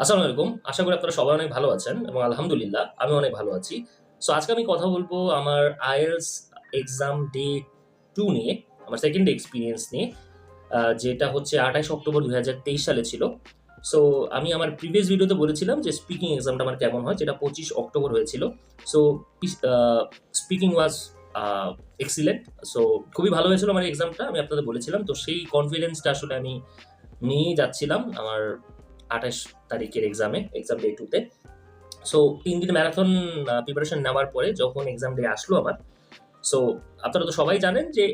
আসসালামু আলাইকুম। আশা করি আপনারা সবাই অনেক ভালো আছেন এবং আলহামদুলিল্লাহ আমি অনেক ভালো আছি। সো আজকে আমি কথা বলব আমার আইএলস এক্সাম ডে টু নিয়ে, আমার সেকেন্ড এক্সপিরিয়েন্স নিয়ে যেটা হচ্ছে আঠাশ অক্টোবর দু হাজার তেইশ সালে ছিল। সো আমি আমার প্রিভিয়াস ভিডিওতে বলেছিলাম যে স্পিকিং এক্সামটা আমার কেমন হয়, যেটা পঁচিশ অক্টোবর হয়েছিল। So speaking was excellent so খুবই ভালো হয়েছিল আমার এক্সামটা আমি আপনাদের বলেছিলাম। তো সেই কনফিডেন্সটা আসলে আমি নিয়েই যাচ্ছিলাম আমার আঠাশ তারিখের এক্সামে এক্সাম ডে টুতে সো তিন দিন ম্যারাথন প্রিপারেশন নেওয়ার পরে যখন এক্সাম ডে আসলো আমার সো আপনারা তো সবাই জানেন যে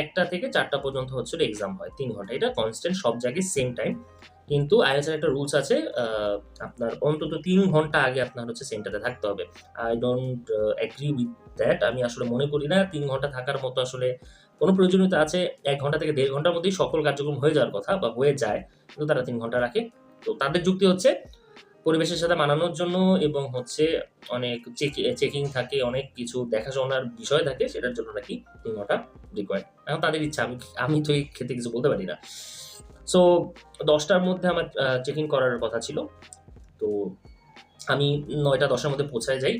একটা থেকে চারটা পর্যন্ত হচ্ছিল এক্সাম হয়, তিন ঘণ্টা। এটা কনস্ট্যান্ট সব জায়গায় সেম টাইম কিন্তু আইএসএর একটা রুলস আছে আপনার অন্তত তিন ঘণ্টা আগে আপনার হচ্ছে সেন্টারে থাকতে হবে। I don't agree with that আমি আসলে মনে করি না, তিন ঘণ্টা থাকার মতো আসলে কোনো প্রয়োজনীয়তা আছে। এক ঘণ্টা থেকে দেড় ঘণ্টার মধ্যেই সকল কার্যক্রম হয়ে যাওয়ার কথা বা হয়ে যায়, কিন্তু তারা তিন ঘণ্টা রাখে। তো তাদের যুক্তি হচ্ছে পরিবেশের সাথে মানানোর জন্য এবং হচ্ছে অনেক চেকিং থাকে, অনেক কিছু দেখাশোনার বিষয় থাকে, সেটার জন্য নাকি ঘণ্টা রিকোয়ার্ড এখন তাদের ইচ্ছা, আমি আমি তো এই ক্ষেত্রে কিছু বলতে পারি না। সো দশটার মধ্যে আমার চেকিং করার কথা ছিল। তো আমি নয়টা, দশটার মধ্যে পৌঁছায় যাই।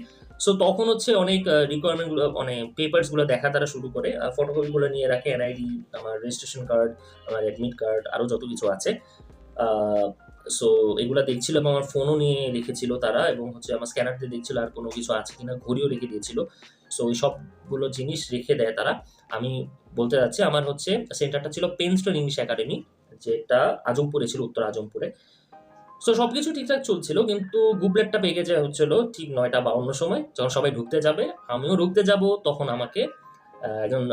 সো তখন হচ্ছে অনেক রিকোয়ারমেন্টগুলো মানে পেপারসগুলো দেখা তারা শুরু করে। ফটোকপিগুলো নিয়ে রাখে এনআইডি আমার রেজিস্ট্রেশন কার্ড আমার অ্যাডমিট কার্ড আরও যত কিছু আছে। সো এগুলো দেখছিল এবং আমার ফোনও নিয়ে রেখেছিল তারা এবং হচ্ছে আমার স্ক্যানার দিয়ে দেখছিল আর কোনো কিছু আছে কিনা, ঘড়িও রেখে দিয়েছিল। সো ওই সবগুলো জিনিস রেখে দেয় তারা। আমি বলতে যাচ্ছি, আমার হচ্ছে সেন্টারটা ছিল পেনস্টন ইংলিশ একাডেমি যেটা আজমপুরে ছিল, উত্তর আজমপুরে। সো সব কিছু ঠিকঠাক চলছিল, কিন্তু গুবলেটটা পেয়ে যায় হচ্ছিল ঠিক নয়টা বাউন্ন সময়। যখন সবাই ঢুকতে যাবে, আমিও ঢুকতে যাব, তখন আমাকে একজন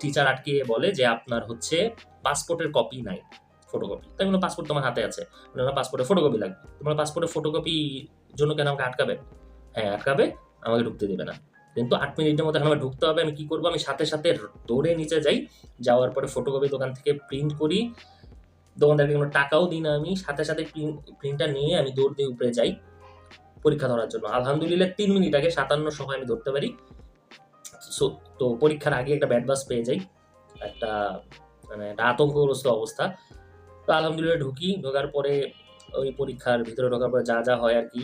টিচার আটকে বলে যে আপনার হচ্ছে পাসপোর্টের কপি নাই। ফটোকপি তাই বললাম পাসপোর্ট তোমার হাতে আছে। বললাম পাসপোর্টের ফটোকপি লাগবে। তোমার পাসপোর্টে ফটোকপি জন্য কেন আমাকে আটকাবে? হ্যাঁ আটকাবে, আমাকে ঢুকতে দেবে না। কিন্তু আট মিনিটের মধ্যে আমাকে ঢুকতে হবে, আমি কী করব? আমি সাথে সাথে দৌড়ে নিচে যাই। যাওয়ার পরে ফটোকপি দোকান থেকে প্রিন্ট করি। দোকানদারকে কোনো টাকাও দিই না আমি। সাথে সাথে প্রিন্টটা নিয়ে আমি দৌড় দিয়ে উপরে যাই পরীক্ষা ধরার জন্য। আলহামদুলিল্লাহ তিন মিনিট আগে সাতান্ন সময় আমি ধরতে পারি। সো, তো পরীক্ষার আগে একটা ব্যাড বাস পেয়ে যাই। একটা মানে একটা আতঙ্কগ্রস্ত অবস্থা। তো আলহামদুলিল্লাহ ঢুকি। ঢোকার পরে ওই পরীক্ষার ভিতরে ঢোকার পরে যা যা হয় আর কি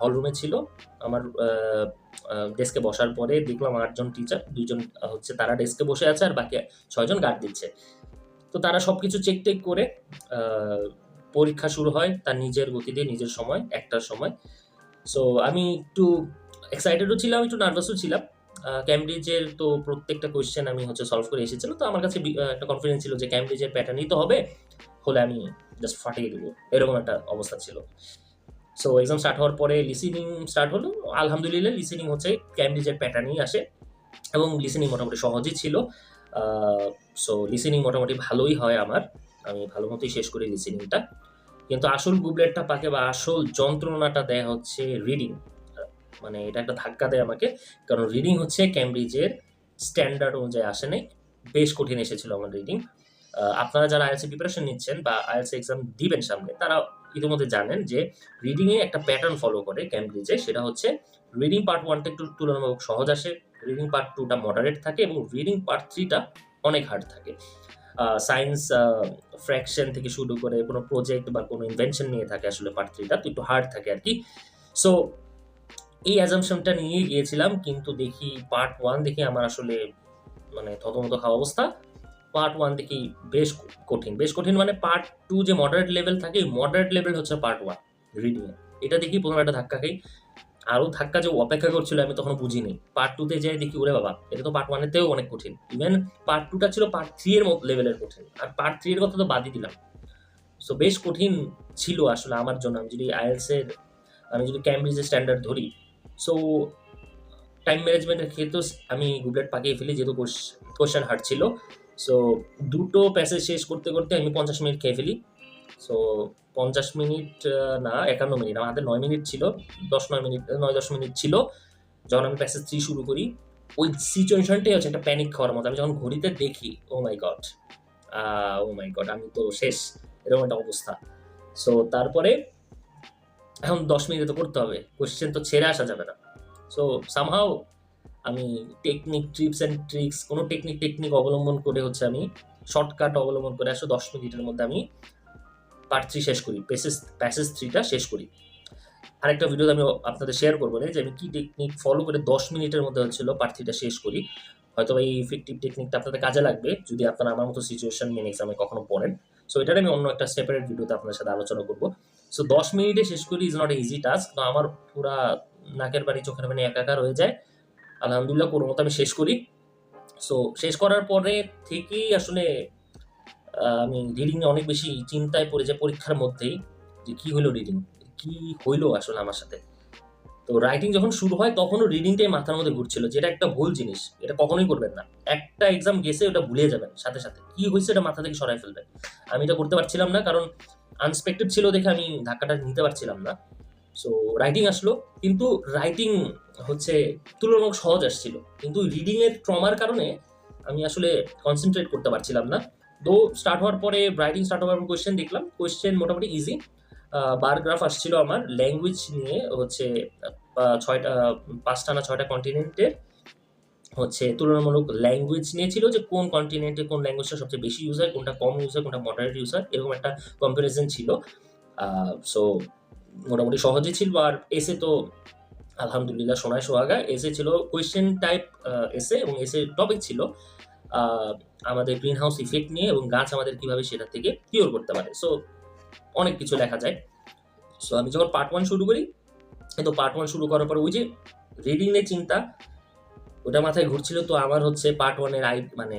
হল রুমে ছিল। আমার ডেস্কে বসার পরে দেখলাম আটজন টিচার দুইজন হচ্ছে তারা ডেস্কে বসে আছে আর বাকি ছয়জন গার্ড দিচ্ছে। তো তারা সব কিছু চেক টেক করে পরীক্ষা শুরু হয় তার নিজের গতিতে, নিজের সময়, একটার সময়। সো আমি একটু এক্সাইটেডও ছিলাম, একটু নার্ভাসও ছিলাম। ক্যামব্রিজের তো প্রত্যেকটা কোয়েশ্চেন আমি হচ্ছে সলভ করে এসেছিলাম। তো আমার কাছে একটা কনফিডেন্স ছিল যে ক্যামব্রিজের প্যাটার্নই তো হবে। হলে আমি জাস্ট ফাটিয়ে দেবো। এরকম একটা অবস্থা ছিল। সো এক্সাম স্টার্ট হওয়ার পরে লিসিনিং স্টার্ট হলো। আলহামদুলিল্লাহ লিসিনিং হচ্ছে ক্যামব্রিজের প্যাটার্নই আসে এবং লিসেনিং মোটামুটি সহজই ছিল। সো লিসেনিং মোটামুটি ভালোই হয় আমার। আমি ভালো মতোই শেষ করি লিসেনিংটা কিন্তু আসল গুবলেটটা পাকে বা আসল যন্ত্রণাটা দেয় হচ্ছে রিডিং মানে এটা একটা ধাক্কা দেয় আমাকে। কারণ রিডিং হচ্ছে ক্যামব্রিজের স্ট্যান্ডার্ড অনুযায়ী আসে নাই। বেশ কঠিন এসেছিল আমার রিডিং আপনারা যারা আইএলসি প্রিপারেশন নিচ্ছেন বা আইএলসি এক্সাম দিবেন সামনে, তারা ইতিমধ্যে জানেন যে রিডিংয়ে একটা প্যাটার্ন ফলো করে ক্যামব্রিজে সেটা হচ্ছে রিডিং পার্ট ওয়ানটা একটু তুলনামূলক সহজ আসে রিডিং পার্ট টুটা মডারেট থাকে এবং রিডিং পার্ট থ্রিটা অনেক হার্ড থাকে। সায়েন্স ফ্র্যাকশন থেকে শুরু করে কোনো প্রজেক্ট বা কোনো ইনভেনশন নিয়ে থাকে আসলে পার্ট থ্রিটা তো একটু হার্ড থাকে আর কি। সো এই অ্যাজামশনটা নিয়ে গিয়েছিলাম, কিন্তু দেখি পার্ট ওয়ান দেখি আমার আসলে মানে থতমত খাওয়া অবস্থা। পার্ট ওয়ান থেকেই বেশ কঠিন। বেশ কঠিন মানে পার্ট টু যে মডারেট লেভেল থাকে মডারেট লেভেল হচ্ছে পার্ট ওয়ান রিডিংয়ে এটা দেখি প্রথমে একটা ধাক্কা খাই। আরও ধাক্কা যে অপেক্ষা করছিল আমি তখন বুঝিনি। পার্ট টুতে যাই দেখি, ওরে বাবা, এটা তো পার্ট ওয়ানেতেও অনেক কঠিন। ইভেন পার্ট টুটা ছিল পার্ট থ্রি এর মতো লেভেলের কঠিন। আর পার্ট থ্রি এর কথা তো বাদই দিলাম। সো বেশ কঠিন ছিল আসলে আমার জন্য। আমি যদি আইএলস এর, আমি যদি ক্যামব্রিজের স্ট্যান্ডার্ড ধরি সো টাইম ম্যানেজমেন্টের ক্ষেত্রেও আমি গুগলেট পাকিয়ে ফেলি, যেহেতু কোশ্চেন হার্ড ছিল। সো দুটো প্যাসেজ শেষ করতে করতে আমি পঞ্চাশ মিনিট খেয়ে ফেলি। সো পঞ্চাশ মিনিট না, একান্ন মিনিট হাতে নয় মিনিট ছিল, দশ নয় মিনিট নয় দশ মিনিট ছিল। যখন আমি প্যাসেজ থ্রি শুরু করি, ওই সিচুয়েশনটাই হচ্ছে একটা প্যানিক খাওয়ার মতো। আমি যখন ঘড়িতে দেখি ও মাই গড ও মাই গড আমি তো শেষ, এরকম একটা অবস্থা। সো তারপরে এখন দশ মিনিটে তো করতে হবে কোশ্চেন তো ছেড়ে আসা যাবে না। সো সামহাও আমি টেকনিক ট্রিপস অ্যান্ড ট্রিক্স কোনো টেকনিক টেকনিক অবলম্বন করে হচ্ছে আমি শর্টকাট অবলম্বন করে আসলে দশ মিনিটের মধ্যে আমি পার্ট থ্রি শেষ করি প্যাসেজ প্যাসেজ থ্রিটা শেষ করি। আরেকটা ভিডিওতে আমি আপনাদের শেয়ার করব না যে আমি কী টেকনিক ফলো করে দশ মিনিটের মধ্যে হচ্ছিল পার্ট থ্রিটা শেষ করি। হয়তো এই ইফেক্টিভ টেকনিকটা আপনাদের কাজে লাগবে যদি আপনারা আমার মতো সিচুয়েশন মেন এক্সামে কখনো পড়েন। সো এটার আমি অন্য একটা সেপারেট ভিডিওতে আপনাদের সাথে আলোচনা করব। সো দশ মিনিটে শেষ করি ইজ নট ইজি টাস্ক তো আমার পুরা নাকের বাড়ি চোখের বাড়ি একাকার হয়ে যায়। আলহামদুলিল্লাহ কোনো মতো আমি শেষ করি। সো শেষ করার পরে থেকেই আসলে আমি রিডিং অনেক বেশি চিন্তায় পড়ে যায় পরীক্ষার মধ্যেই যে কি হলো রিডিং কি হইল আসলে আমার সাথে। তো রাইটিং যখন শুরু হয় তখনও রিডিংটাই মাথার মধ্যে ঘুরছিল যেটা একটা ভুল জিনিস, এটা কখনোই করবেন না। একটা এক্সাম গেছে ওটা ভুলে যাবেন সাথে সাথে। কি হয়েছে এটা মাথা থেকে সরাই ফেলবেন। আমি এটা করতে পারছিলাম না কারণ আনএক্সপেক্টেড ছিল দেখে আমি ধাক্কাটা নিতে পারছিলাম না। সো রাইটিং আসলো, কিন্তু রাইটিং হচ্ছে তুলনামূলক সহজ আসছিল। কিন্তু রিডিংয়ের ট্রমার কারণে আমি আসলে কনসেন্ট্রেট করতে পারছিলাম না। দো স্টার্ট হওয়ার পরে রাইটিং স্টার্ট হওয়ার পর কোয়েশ্চেন দেখলাম। কোয়েশ্চেন মোটামুটি ইজি বারগ্রাফ আসছিল আমার। ল্যাঙ্গুয়েজ নিয়ে হচ্ছে ছয়টা, পাঁচটা না ছয়টা কন্টিনেন্টের হচ্ছে তুলনামূলক ল্যাঙ্গুয়েজ নিয়ে ছিল যে কোন কন্টিনেন্টে কোন ল্যাঙ্গুয়েজটা সবচেয়ে বেশি ইউজ হয় কোনটা কম ইউজ হয় কোনটা মডারেট ইউজ হয় এরকম একটা কম্পারিজন ছিল। সো মোটামুটি সহজে ছিল, আর এসে তো আলহামদুলিল্লাহ সোনায় সোহাগা এসে ছিল কোয়েশ্চেন টাইপ এসে এবং এসে টপিক ছিল আমাদের গ্রিন হাউস ইফেক্ট নিয়ে এবং গাছ আমাদের কীভাবে সেটা থেকে কিওর করতে পারে। সো অনেক কিছু দেখা যায়। সো আমি যখন পার্ট ওয়ান শুরু করি তো পার্ট ওয়ান শুরু করার পর ওই যে রিডিং এর চিন্তা, ওটা মাথায় ঘুরছিল। তো আমার হচ্ছে পার্ট ওয়ানের আই মানে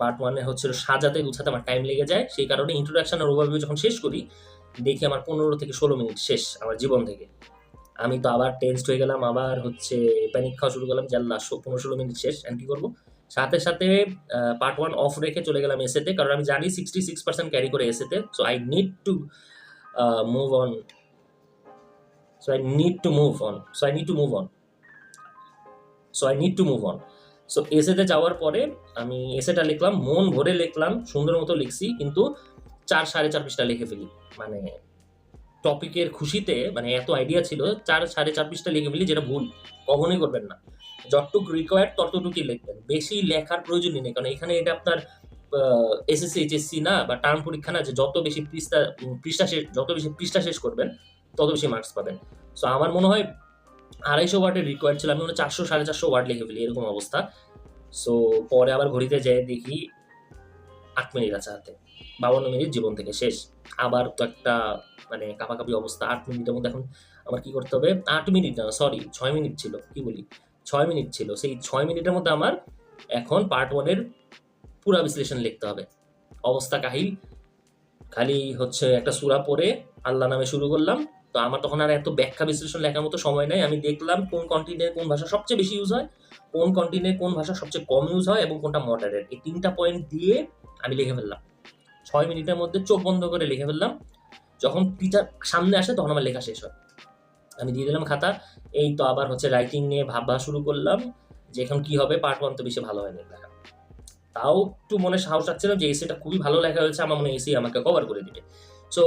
পার্ট ওয়ানে হচ্ছিল সাজাতে গুছাতে আমার টাইম লেগে যায়। সেই কারণে ইন্ট্রোডাকশন আর ওভারভিউ যখন শেষ করি দেখি আমার পনেরো থেকে ষোলো মিনিট শেষ আমার জীবন থেকে। আমি তো আবার টেন্সড হয়ে গেলাম, আবার হচ্ছে প্যানিক খাওয়া শুরু করলাম শো- পনেরো, ষোলো মিনিট শেষ। আমি কি করব? সাথে সাথে পার্ট ওয়ান অফ রেখে চলে গেলাম এসেতে কারণ আমি জানি সিক্সটি সিক্স পার্সেন্ট ক্যারি করে এসেতে so I need to move on so I need to move on so I need to move on so I need to move on so এসেতে যাওয়ার পরে আমি এসেটা লিখলাম, মন ভরে লিখলাম, সুন্দর মতো লিখছি, কিন্তু চার, সাড়ে চার পৃষ্ঠা লিখে ফেলি। মানে টপিকের খুশিতে মানে এত আইডিয়া ছিল, চার, সাড়ে চার পৃষ্ঠা লিখে ফেলি যেটা ভুল। কখনোই করবেন না। যতটুক রিকোয়ার্ড ততটুকুই লিখবেন। বেশি লেখার প্রয়োজনই নেই। কারণ এখানে এটা আপনার এসএসসি এইচএসসি না, বা টার্ম পরীক্ষা না, যে যত বেশি পৃষ্ঠা পৃষ্ঠা শেষ, যত বেশি পৃষ্ঠা শেষ করবেন, তত বেশি মার্কস পাবেন। সো আমার মনে হয় আড়াইশো ওয়ার্ডের রিকোয়ার্ড ছিল। আমি মনে চারশো, সাড়ে চারশো ওয়ার্ড লিখে ফেলি, এরকম অবস্থা। সো পরে আবার ঘড়িতে যেয়ে দেখি আট মিনিট আছে হাতে। বাউন্ন মিনিট জীবন থেকে শেষ। আবার তো একটা মানে কাপাকাপি অবস্থা। আট মিনিটের মধ্যে এখন আমার কি করতে হবে? আট মিনিট না সরি ছয় মিনিট ছিল, কি বলি? ছয় মিনিট ছিল। সেই ছয় মিনিটের মধ্যে আমার এখন পার্ট ওয়ানের পুরা বিশ্লেষণ লিখতে হবে। অবস্থা কাহিল। খালি হচ্ছে একটা সুরা পরে আল্লাহ নামে শুরু করলাম। তো আমার তখন আর এত ব্যাখ্যা বিশ্লেষণ লেখার মতো সময় নাই। আমি দেখলাম কোন কন্টিনেন্টে কোন ভাষা সবচেয়ে বেশি ইউজ হয়, কোন কন্টিনেন্টে কোন ভাষা সবচেয়ে কম ইউজ হয় এবং কোনটা মডারেট এই তিনটা পয়েন্ট দিয়ে আমি লিখে ফেললাম। ছয় মিনিটের মধ্যে চোখ বন্ধ করে লিখে ফেললাম। যখন টিচার সামনে আসে, তখন আমার লেখা শেষ হয়। আমি দিয়ে দিলাম খাতা। এই তো আবার হচ্ছে রাইটিং নিয়ে ভাববা শুরু করলাম যে এখন কি হবে? পার্ট ওয়ান তো বেশি ভালো হয়নি লেখা। তাও একটু মনে সাহস রাখছিলাম যে এসিটা খুবই ভালো লেখা হয়েছে, আমার মনে এসি আমাকে কভার করে দিবে। সো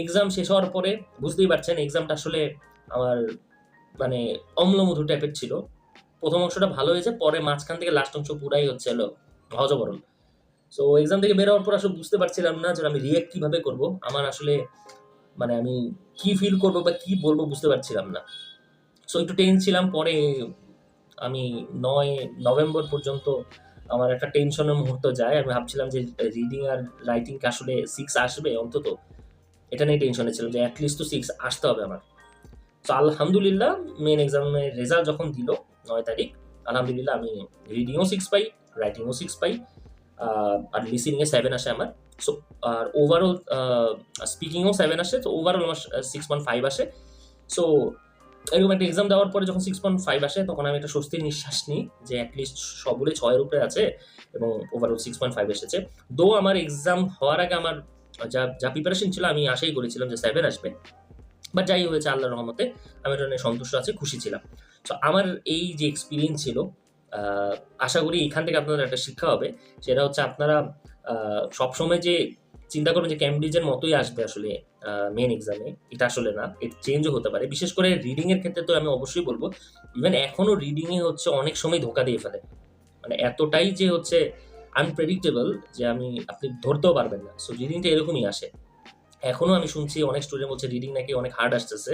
এক্সাম শেষ হওয়ার পরে বুঝতেই পারছেন এক্সামটা আসলে আমার মানে অম্লমধু টাইপের ছিল। প্রথম অংশটা ভালো হয়েছে, পরে মাঝখান থেকে লাস্ট অংশ পুরাই হচ্ছে হলো হজবরল সো এক্সাম থেকে বের হওয়ার পর আসলে বুঝতে পারছিলাম না যে আমি রিয়েক্ট কীভাবে করব। আমার আসলে মানে আমি কি ফিল করব বা কি বলব বুঝতে পারছিলাম না। সো একটু টেন ছিলাম। পরে আমি নয় নভেম্বর পর্যন্ত আমার একটা টেনশনের মুহূর্ত যায়। আমি ভাবছিলাম যে রিডিং আর রাইটিং আসলে সিক্স আসবে অন্তত। এটা নিয়ে টেনশনে ছিলাম যে অ্যাটলিস্ট তো সিক্স আসতে হবে আমার। তো আলহামদুলিল্লাহ মেন এক্সামের রেজাল্ট যখন দিল নয় তারিখ, আলহামদুলিল্লাহ আমি রিডিংও সিক্স পাই রাইটিংও সিক্স পাই। আর লিসিনিংয়ে সেভেন আসে আমার সো আর ওভারঅল স্পিকিংও সেভেন আসে তো ওভারঅল আমার সিক্স পয়েন্ট ফাইভ আসে সো এরকম একটা এক্সাম দেওয়ার পরে যখন সিক্স পয়েন্ট ফাইভ আসে, তখন আমি একটা স্বস্তির নিঃশ্বাস নিই যে অ্যাটলিস্ট সবগুলো ছয়ের উপরে আছে এবং ওভারঅল সিক্স পয়েন্ট ফাইভ এসেছে। দো আমার এক্সাম হওয়ার আগে আমার যা যা প্রিপারেশন ছিল, আমি আশাই করেছিলাম যে সেভেন আসবে। বাট যাই হয়েছে, আল্লাহর রহমতে আমি এটা নিয়ে সন্তুষ্ট আছি, খুশি ছিলাম। তো আমার এই যে এক্সপিরিয়েন্স ছিল আশা করি এখান থেকে আপনাদের একটা শিক্ষা হবে। সেটা হচ্ছে আপনারা সবসময় যে চিন্তা করবেন যে ক্যামব্রিজের মতোই আসবে আসলে মেন এক্সামে এটা আসলে না এটা চেঞ্জও হতে পারে। বিশেষ করে রিডিংয়ের ক্ষেত্রে তো আমি অবশ্যই বলব ইভেন এখনও রিডিংয়ে হচ্ছে অনেক সময় ধোকা দিয়ে ফেলে। মানে এতটাই যে হচ্ছে আনপ্রেডিক্টেবল যে আমি, আপনি ধরতেও পারবেন না। সো রিডিংটা এরকমই আসে। এখনও আমি শুনছি অনেক স্টুডেন্ট বলছে রিডিং নাকি অনেক হার্ড আসতেছে।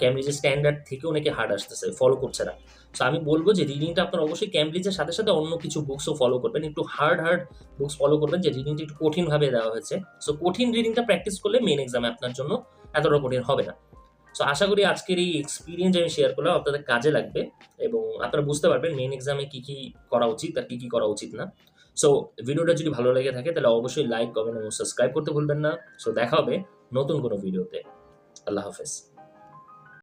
ক্যামব্রিজের স্ট্যান্ডার্ড থেকেও নাকি হার্ড আসতেছে ফলো করছে না। সো আমি বলব যে রিডিংটা আপনার অবশ্যই ক্যামব্রিজের সাথে সাথে অন্য কিছু বুকসও ফলো করবেন, একটু হার্ড হার্ড বুকস ফলো করবেন, যে রিডিংটা একটু কঠিনভাবে দেওয়া হয়েছে। সো কঠিন রিডিংটা প্র্যাকটিস করলে মেন এক্সামে আপনার জন্য এতটা কঠিন হবে না। সো আশা করি আজকের এই এক্সপিরিয়েন্স আমি শেয়ার করলাম আপনাদের কাজে লাগবে এবং আপনারা বুঝতে পারবেন মেন এক্সামে কী কী করা উচিত আর কী কী করা উচিত না। সো ভিডিওটা যদি ভালো লেগে থাকে তাহলে অবশ্যই লাইক কমেন্ট এবং সাবস্ক্রাইব করতে ভুলবেন না। সো দেখা হবে নতুন কোনো ভিডিওতে আল্লাহ হাফেজ।